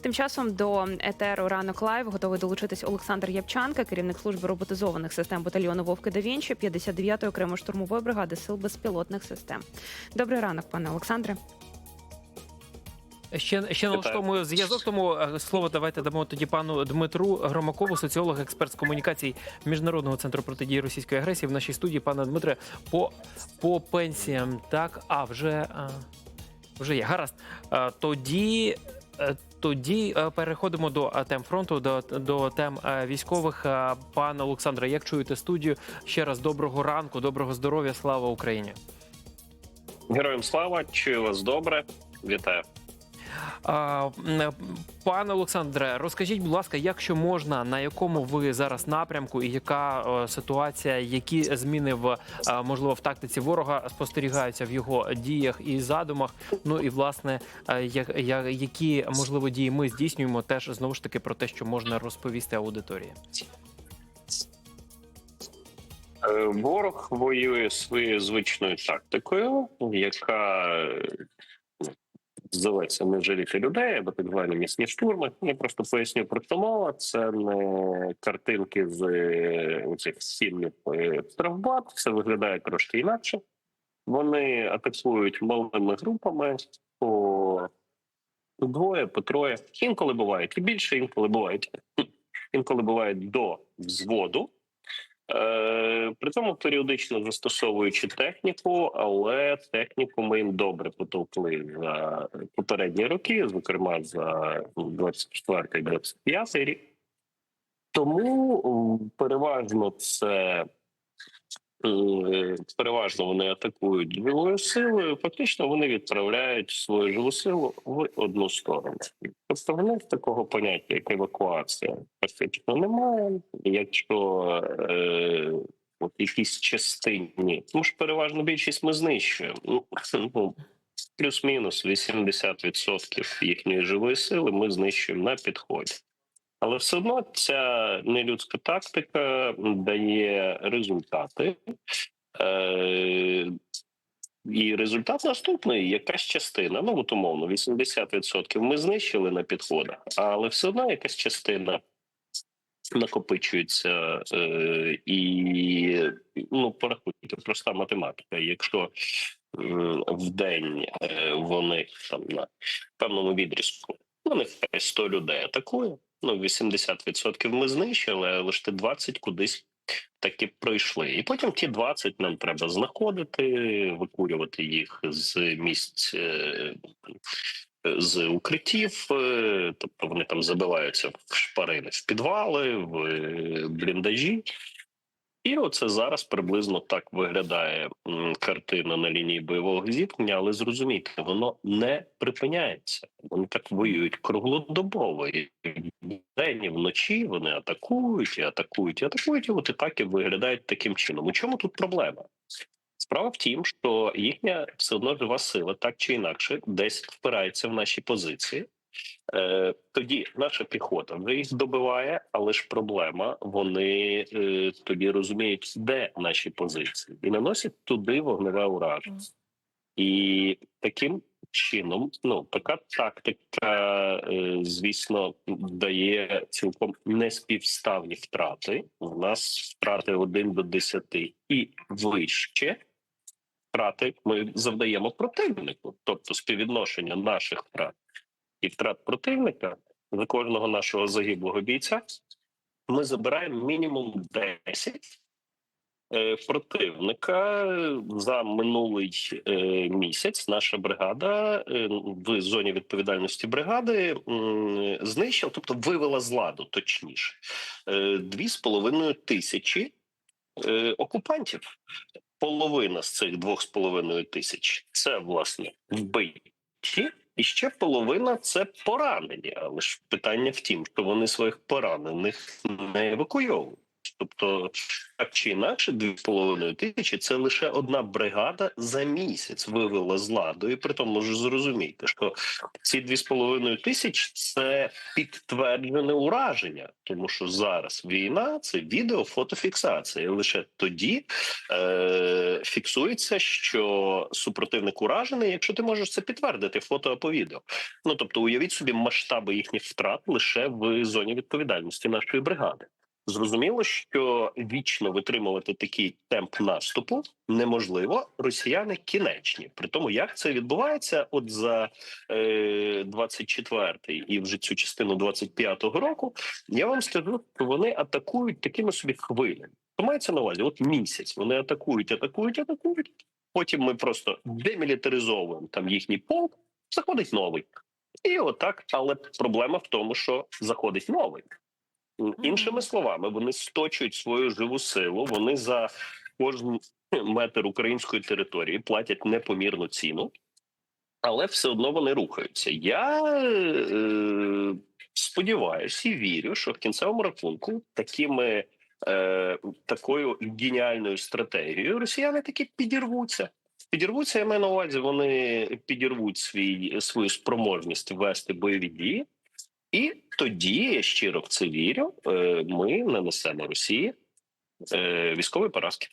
Тим часом до етеру ранок лайв готовий долучитись Олександр Ябчанка, керівник служби роботизованих систем батальйону Вовки да Вінчі 59-ї окремої штурмової бригади сил безпілотних систем. Добрий ранок, пане Олександре. Ще ще налаштовуємо зв'язок. Тому е, слово давайте дамо тоді пану Дмитру Громакову, соціолог, експерт з комунікацій міжнародного центру протидії російської агресії в нашій студії. Пане Дмитре, по по пенсіям, так а вже а, вже є. Гаразд. А, тоді. Тоді е, переходимо до е, тем фронту, до, до тем е, військових. Пане Олександре, як чуєте студію? Ще раз доброго ранку, доброго здоров'я, слава Україні. Героям слава, чую вас добре. Вітаю. Пане Олександре, розкажіть, будь ласка, якщо можна, на якому ви зараз напрямку, і яка е, ситуація, які зміни в е, можливо в тактиці ворога спостерігаються в його діях і задумах? Ну і власне, е, які можливо дії ми здійснюємо, теж знову ж таки про те, що можна розповісти аудиторії. Ворог воює своєю звичною тактикою, яка зветься не жаліти людей або так звані місні штурми. Я просто поясню про що мова. Це не картинки з е, цих е, штрафбат. Це виглядає трошки інакше. Вони атакують малими групами по двоє, по троє. Інколи бувають і більше, інколи бувають інколи бувають до взводу. Е, При цьому періодично застосовуючи техніку, але техніку ми їм добре потовкли за попередні роки, зокрема за 24-25 рік. Тому переважно це переважно вони атакують живою силою. Фактично вони відправляють свою живу силу в одну сторону. Тобто в такого поняття, як евакуація, фактично немає. Якщо е, от якісь частині, тому що переважно більшість ми знищуємо. Ну, ну, плюс-мінус 80% їхньої живої сили ми знищуємо на підході. Але все одно ця нелюдська тактика дає результати. Е, і результат наступний: якась частина, ну от умовно, 80% ми знищили на підходах, але все одно якась частина накопичується е, і ну порахуйте, проста математика. Якщо е, в день е, вони там на певному відрізку, ну нехай 100 людей атакує. Ну, 80% ми знищили, але лише 20 кудись таки пройшли. І потім ті 20 нам треба знаходити, викурювати їх з місць. е, З укриттів, е, тобто вони там забиваються в шпарини, в підвали, в е, бліндажі. І оце зараз приблизно так виглядає картина на лінії бойового зіткнення, але зрозумійте, воно не припиняється. Вони так воюють круглодобово. І вдень і вночі вони атакують і атакують, і атакують. І от і так і виглядають таким чином. У чому тут проблема? Справа в тім, що їхня все одно жива сила, так чи інакше, десь впирається в наші позиції. Е, тоді наша піхота вже їх добиває, але ж проблема. Вони е, тоді розуміють, де наші позиції, і наносять туди вогневе ураження. І таким чином, ну така тактика, е, звісно, дає цілком неспівставні втрати. У нас втрати 1 до 10 і вище. Втрати ми завдаємо противнику, тобто співвідношення наших втрат і втрат противника за кожного нашого загиблого бійця. Ми забираємо мінімум 10 Е, противника за минулий е, місяць. Наша бригада е, в зоні відповідальності бригади знищила, тобто вивела з ладу, точніше, е, дві з половиною тисячі окупантів. Половина з цих двох з половиною тисяч це власне вбиті. І ще половина це поранені. Але ж питання в тім, що вони своїх поранених не евакуйовують. Тобто, так чи інакше, дві з половиною тисячі це лише одна бригада за місяць вивела з ладу. І при тому ж зрозумійте, що ці дві з половиною тисяч це підтверджене ураження, тому що зараз війна це відео, фотофіксація. Лише тоді е, фіксується, що супротивник уражений, якщо ти можеш це підтвердити, фото або відео. Ну тобто, уявіть собі масштаби їхніх втрат лише в зоні відповідальності нашої бригади. Зрозуміло, що вічно витримувати такий темп наступу неможливо. Росіяни кінечні. При тому, як це відбувається, от за е, 24-й і вже цю частину 25-го року, я вам скажу, що вони атакують такими собі хвилями. То мається на увазі, от місяць вони атакують, атакують, атакують. Потім ми просто демілітаризовуємо там їхній полк, заходить новий. І отак, але проблема в тому, що заходить новий. Іншими словами, вони сточують свою живу силу. Вони за кожен метр української території платять непомірну ціну, але все одно вони рухаються. Я е, сподіваюся і вірю, що в кінцевому рахунку такими е, такою геніальною стратегією росіяни таки підірвуться. Підірвуться, я маю на увазі, вони підірвуть свій свою спроможність вести бойові дії. І тоді я щиро в це вірю. е, Ми нанесемо Росії е, військові поразки.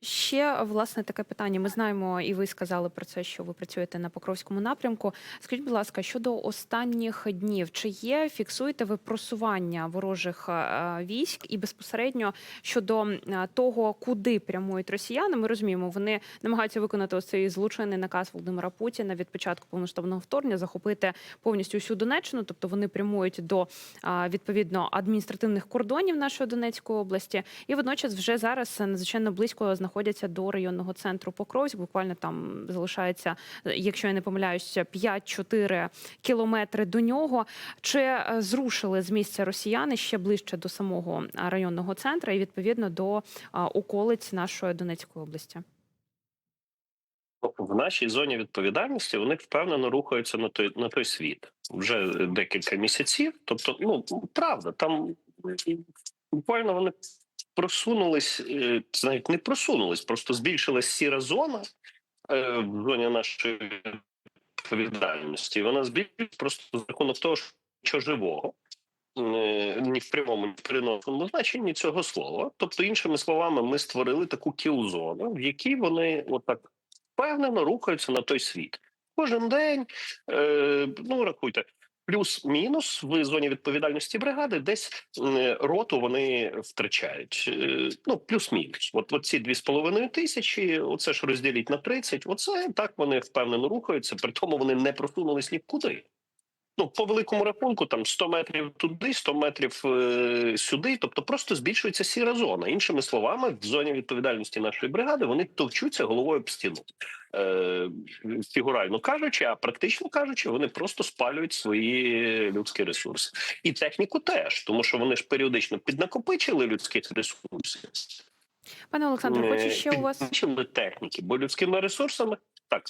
Ще власне таке питання. Ми знаємо, і ви сказали про це, що ви працюєте на Покровському напрямку. Скажіть, будь ласка, щодо останніх днів, чи є фіксуєте ви просування ворожих е, військ і безпосередньо щодо е, того, куди прямують росіяни? Ми розуміємо, вони намагаються виконати ось цей злочинний наказ Володимира Путіна від початку повноштабного вторгнення, захопити повністю всю Донеччину, тобто вони прямують до е, відповідно адміністративних кордонів нашої Донецької області, і водночас вже зараз надзвичайно близько знаходяться до районного центру Покровськ. Буквально там залишається, якщо я не помиляюся, 5-4 кілометри до нього. Чи е, зрушили з місця росіяни ще ближче до самого районного центру і відповідно до околиць нашої Донецької області? В нашій зоні відповідальності вони впевнено рухаються на той на той світ вже декілька місяців. Тобто, ну правда, там буквально вони просунулись, е, це навіть не просунулись, просто збільшилась сіра зона е, в зоні нашої відповідальності. Вона збільшилась просто за рахунок того, що живого. е, Ні в прямому, ні в переносному значенні цього слова. Тобто, іншими словами, ми створили таку кіл-зону, в якій вони отак впевнено рухаються на той світ. Кожен день, е, ну рахуйте, плюс-мінус в зоні відповідальності бригади десь роту вони втрачають. Е, ну, плюс-мінус. От, от ці дві з половиною тисячі, оце ж розділіть на 30, оце так вони впевнено рухаються, при тому вони не просунулись нікуди. Ну, по великому рахунку, там 100 метрів туди, 100 метрів е, сюди. Тобто просто збільшується сіра зона. Іншими словами, в зоні відповідальності нашої бригади вони товчуться головою об стіну. Е, фігурально кажучи, а практично кажучи, вони просто спалюють свої людські ресурси. І техніку теж, тому що вони ж періодично піднакопичили людських ресурсів. Пане Олександре, хочу Е, ще у вас техніки, бо людськими ресурсами так.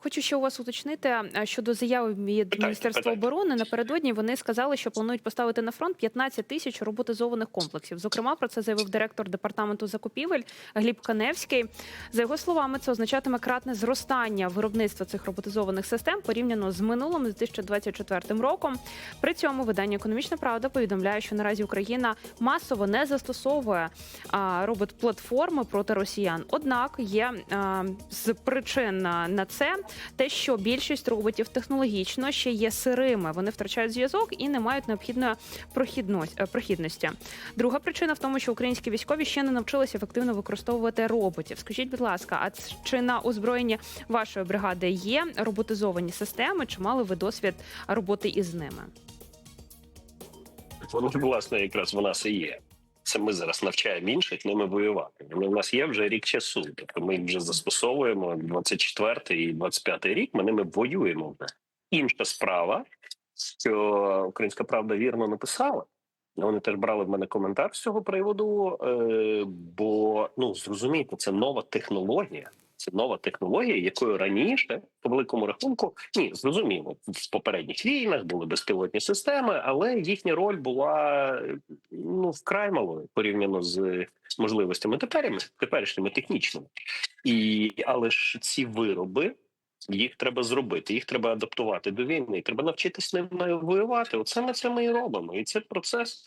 Хочу ще у вас уточнити щодо заяви від Питайте, Міністерства питайте. оборони. Напередодні вони сказали, що планують поставити на фронт 15 тисяч роботизованих комплексів. Зокрема, про це заявив директор департаменту закупівель Гліб Каневський. За його словами, це означатиме кратне зростання виробництва цих роботизованих систем порівняно з минулим з 2024 роком. При цьому видання Економічна Правда повідомляє, що наразі Україна масово не застосовує робот-платформи проти росіян. Однак є з причин на на це те, що більшість роботів технологічно ще є сирими. Вони втрачають зв'язок і не мають необхідної е, прохідності. Друга причина в тому, що українські військові ще не навчилися ефективно використовувати роботів. Скажіть, будь ласка, а чи на озброєнні вашої бригади є роботизовані системи? Чи мали ви досвід роботи із ними? Власне, якраз в нас і є. Це ми зараз навчаємо інших ними воювати. Вони в нас є вже рік часу. Тобто ми їх вже застосовуємо 24 і 25 рік. Ми ними воюємо вже. Інша справа, що українська правда вірно написала. Вони теж брали в мене коментар з цього приводу. Е, бо ну зрозумійте, це нова технологія. Це нова технологія, якою раніше, по великому рахунку, ні, зрозуміло, в попередніх війнах були безпілотні системи, але їхня роль була ну вкрай малою порівняно з можливостями теперішніми, теперішніми технічними. І але ж ці вироби. Їх треба зробити, їх треба адаптувати до війни. Треба навчитись ними воювати. Оце ми це ми і робимо. І це процес.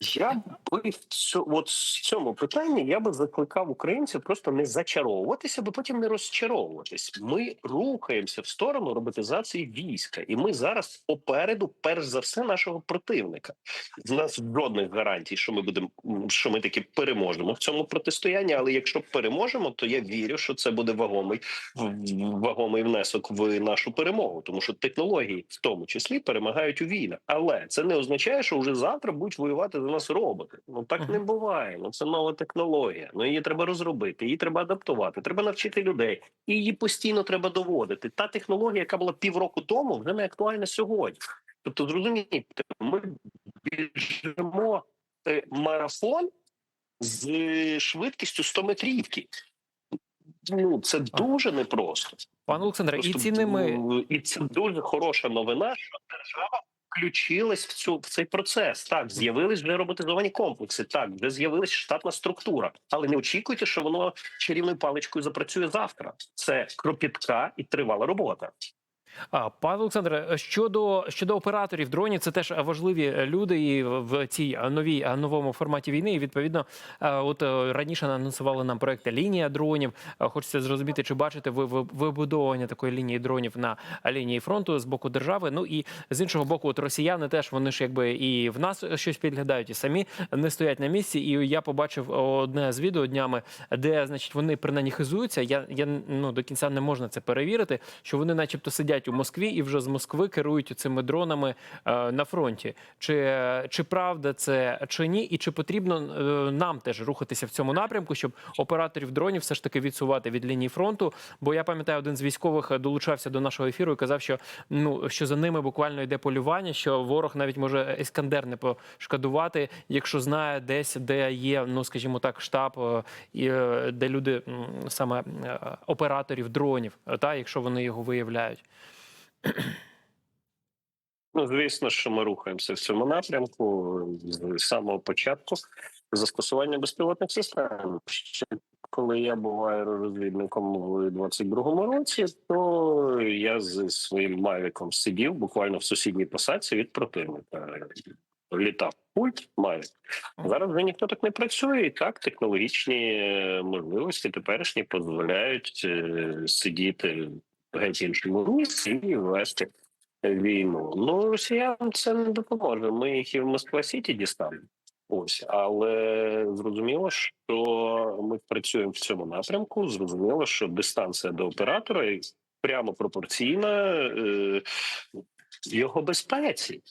Я би в цьому, от в цьому питанні я би закликав українців просто не зачаровуватися, бо потім не розчаровуватись. Ми рухаємося в сторону роботизації війська, і ми зараз попереду, перш за все, нашого противника. В нас жодних гарантій, що ми будемо, що ми таки переможемо в цьому протистоянні. Але якщо переможемо, то я вірю, що це буде вагомий вагомий внесок в нашу перемогу, тому що технології, в тому числі, перемагають у війнах. Але це не означає, що вже завтра будуть воювати за нас роботи. Ну так не буває. Ну це нова технологія. Ну її треба розробити, її треба адаптувати. Треба навчити людей, і її постійно треба доводити. Та технологія, яка була півроку тому, вже не актуальна сьогодні. Тобто, зрозумійте, ми біжимо е, марафон з швидкістю 100 метрівки. Ну це дуже непросто. Пане Олександре, і Просто, ці ними м, і це дуже хороша новина, що держава включилась в цю в цей процес. Так, з'явились вже роботизовані комплекси. Так, вже з'явилась штатна структура, але не очікуйте, що воно чарівною паличкою запрацює завтра. Це кропітка і тривала робота. Пане Олександре, щодо щодо операторів дронів, це теж важливі люди і в цій новій новому форматі війни. І відповідно, от е, раніше анонсували нам проект лінія дронів. Хочеться зрозуміти, чи бачите ви ви- вибудовування такої лінії дронів на лінії фронту з боку держави. Ну і з іншого боку, от росіяни теж вони ж якби і в нас щось підглядають, і самі не стоять на місці. І я побачив одне з відео днями, де значить вони принаймні хизуються. Я я ну до кінця не можна це перевірити. Що вони, начебто, сидять у Москві і вже з Москви керують цими дронами е, на фронті. Чи, чи правда це чи ні, і чи потрібно е, нам теж рухатися в цьому напрямку, щоб операторів дронів все ж таки відсувати від лінії фронту? Бо я пам'ятаю, один з військових долучався до нашого ефіру і казав, що ну що за ними буквально йде полювання, що ворог навіть може ескандер не пошкодувати, якщо знає десь, де є, ну скажімо так, штаб, е, і е, де люди саме е, операторів дронів, е, та якщо вони його виявляють. Ну, звісно, що ми рухаємося в цьому напрямку з самого початку застосування безпілотних систем. Ще коли я був аеророзвідником в 22-му році, то я з своїм мавіком сидів буквально в сусідній посадці від противника. Літав пульт мавік. Зараз вже ніхто так не працює, і так технологічні е, можливості теперішні дозволяють е, сидіти геть іншому місці і вести війну. Ну росіянам це не допоможе. Ми їх і в Москва Сіті дістанемо. Ось, але зрозуміло, що ми працюємо в цьому напрямку. Зрозуміло, що дистанція до оператора прямо пропорційна е, його безпеці.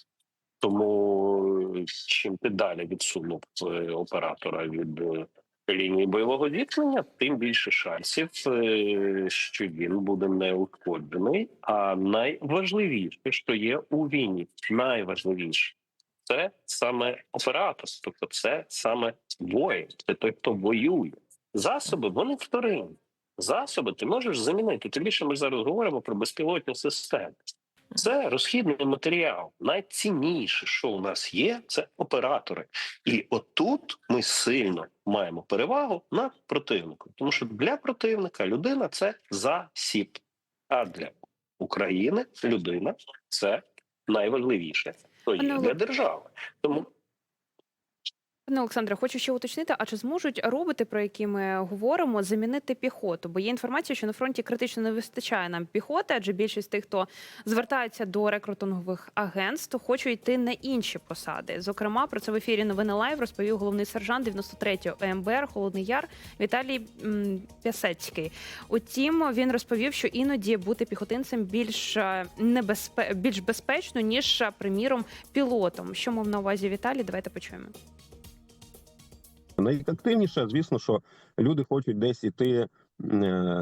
Тому чим ти далі відсунув е, оператора від е, лінії бойового зіткнення, тим більше шансів, е, що він буде неушкоджений. А найважливіше, що є у війні, найважливіше це саме оператор, тобто це саме воїн, це той, хто воює. Засоби вони вторинні. Засоби ти можеш замінити. Тим більше ми зараз говоримо про безпілотні системи. Це розхідний матеріал. Найцінніше, що у нас є, це оператори. І отут ми сильно маємо перевагу над противником, тому що для противника людина це засіб, а для України людина це найважливіше, то є для держави. Тому Пане Олександре, хочу ще уточнити, а чи зможуть роботи, про які ми говоримо, замінити піхоту? Бо є інформація, що на фронті критично не вистачає нам піхоти, адже більшість тих, хто звертається до рекрутингових агентств, хочуть йти на інші посади. Зокрема, про це в ефірі новини лайв розповів головний сержант 93-го ЕМБР Холодний Яр Віталій Пясецький. Утім, він розповів, що іноді бути піхотинцем більш е, небезпе... більш безпечно ніж, е, приміром, пілотом. Що мав на увазі Віталій? Давайте почуємо. Найактивніше, звісно, що люди хочуть десь іти, е,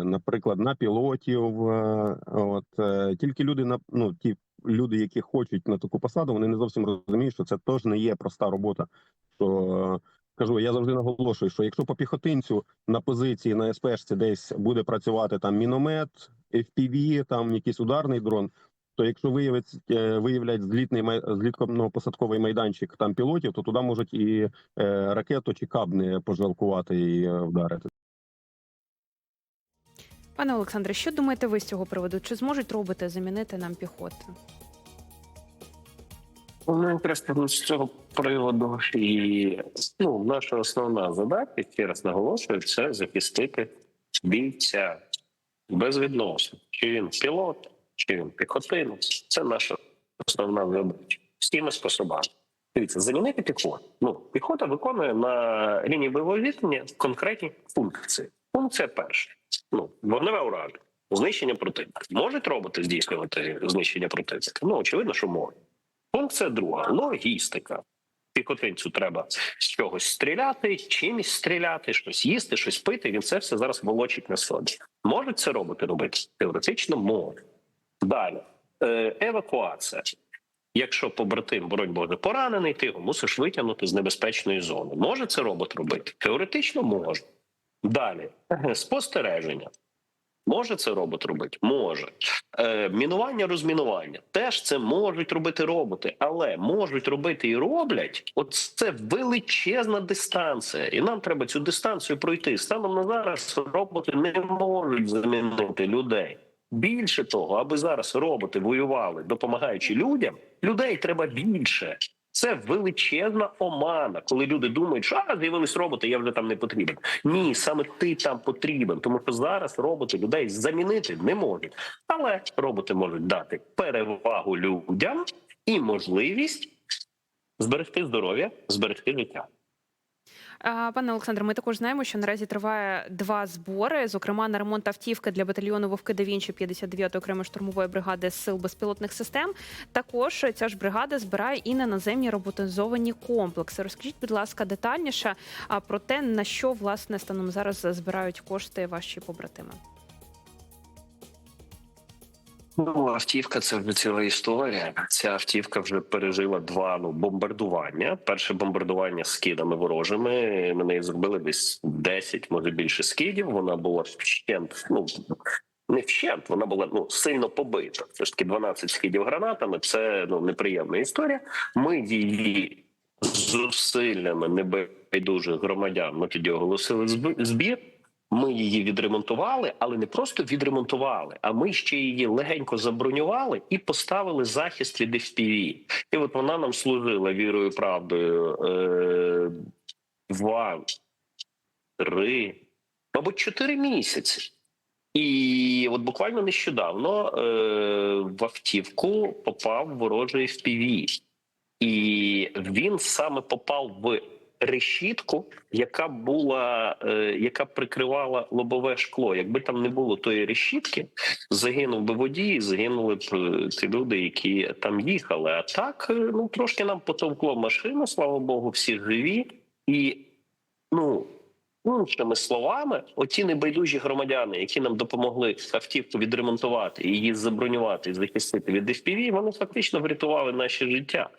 наприклад, на пілотів. е, От е, тільки люди на ну ті люди, які хочуть на таку посаду, вони не зовсім розуміють, що це теж не є проста робота. Що кажу, я завжди наголошую, що якщо по піхотинцю на позиції на СПшці десь буде працювати там міномет, FPV, там якийсь ударний дрон. То якщо виявить, е, виявлять злітний злітно-посадковий майданчик там пілотів, то туди можуть і е, ракету чи каб не пожалкувати і е, вдарити. Пане Олександре, що думаєте ви з цього приводу? Чи зможуть роботи замінити нам піхоту? Ну, якраз з цього приводу і ну, наша основна задача, ще раз наголошую, це захистити бійця безвідносно. Чи він пілот, чи він піхотинець. Це наша основна задача. Всіми способами. Дивіться, замінити піхоту. Ну, піхота виконує на лінії бойового зіткнення конкретні функції. Функція перша. Ну, вогневе ураження, знищення противника. Можуть роботи здійснювати знищення противника? Ну, очевидно, що можуть. Функція друга логістика. Піхотинцю треба з чогось стріляти, чимось стріляти, щось їсти, щось пити. Він це все зараз волочить на собі. Можуть це роботи робити? Теоретично можуть. Далі Е, евакуація. Якщо побратим, боронь Боже, поранений, ти його мусиш витягнути з небезпечної зони. Може це робот робити? Теоретично може. Далі спостереження. Може це робот робити? Може. Е, мінування, розмінування теж це можуть робити роботи, але можуть робити і роблять. От це величезна дистанція, і нам треба цю дистанцію пройти. Станом на зараз роботи не можуть замінити людей. Більше того, аби зараз роботи воювали, допомагаючи людям, людей треба більше. Це величезна омана, коли люди думають, що а, з'явились роботи, я вже там не потрібен. Ні, саме ти там потрібен, тому що зараз роботи людей замінити не можуть. Але роботи можуть дати перевагу людям і можливість зберегти здоров'я, зберегти життя. Пане Олександре, ми також знаємо, що наразі триває два збори, зокрема на ремонт автівки для батальйону Вовки да Вінчі 59-ї окремої штурмової бригади сил безпілотних систем. Також ця ж бригада збирає і на наземні роботизовані комплекси. Розкажіть, будь ласка, детальніше про те, на що власне станом зараз збирають кошти ваші побратими. Ну, автівка це вже ціла історія. Ця автівка вже пережила два ну бомбардування. Перше бомбардування скидами ворожими. На неї зробили десь 10, може більше скидів. Вона була вщент. Ну не вщент, вона була ну сильно побита. Все ж таки 12 скидів гранатами. Це ну неприємна історія. Ми її зусиллями небайдужих громадян. Ми тоді оголосили збір. Ми її відремонтували, але не просто відремонтували, а ми ще її легенько забронювали і поставили захист від FPV. І от вона нам служила вірою, правдою е, два, три, мабуть, чотири місяці. І от буквально нещодавно е, в автівку попав ворожий FPV. І він саме попав в решітку, яка була, е, яка прикривала лобове шкло. Якби там не було тої решітки, загинув би водій, загинули б е, ті люди, які там їхали. А так, е, ну трошки нам потовкло машину, слава Богу, всі живі. І ну іншими словами, оті небайдужі громадяни, які нам допомогли автівку відремонтувати, її забронювати і захистити від FPV, вони фактично врятували наше життя.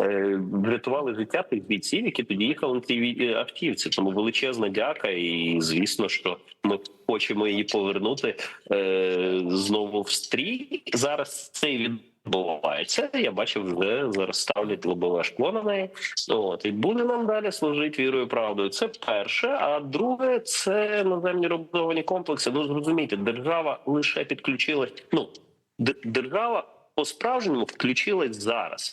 Е, врятували життя тих бійців, які тоді їхали на цій автівці. Тому величезна дяка, і звісно, що ми хочемо її повернути е, знову в стрій. Зараз це і відбувається. Я бачив, вже зараз ставлять лобове шкло на неї. От і буде нам далі служити вірою правдою. Це перше. А друге, це наземні роботовані комплекси. Ну зрозумійте, держава лише підключилась. Ну держава по справжньому включилась зараз.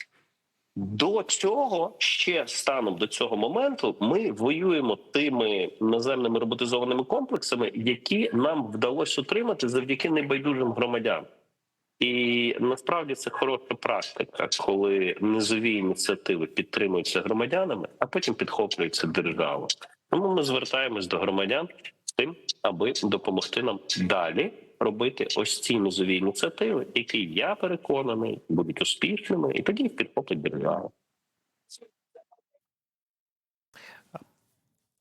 До цього ще станом до цього моменту ми воюємо тими наземними роботизованими комплексами, які нам вдалося отримати завдяки небайдужим громадянам. І насправді це хороша практика, коли низові ініціативи підтримуються громадянами, а потім підхоплюється держава. Тому ми звертаємось до громадян з тим, аби допомогти нам далі робити ось ці низові ініціативи, які я переконаний будуть успішними, і тоді їх підхопить держава.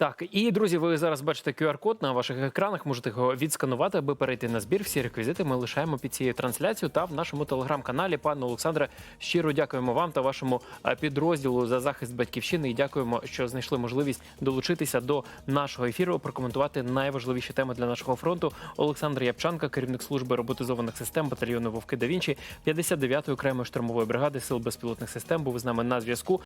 Так, і друзі, ви зараз бачите QR-код на ваших екранах. Можете його відсканувати, аби перейти на збір. Всі реквізити ми лишаємо під цією трансляцією та в нашому телеграм-каналі. Пане Олександре, щиро дякуємо вам та вашому підрозділу за захист батьківщини. І дякуємо, що знайшли можливість долучитися до нашого ефіру, прокоментувати найважливіші теми для нашого фронту. Олександр Япчанка, керівник служби роботизованих систем батальйону Вовки да Вінчі, 59-ї окремої штурмової бригади сил безпілотних систем, був з нами на зв'язку.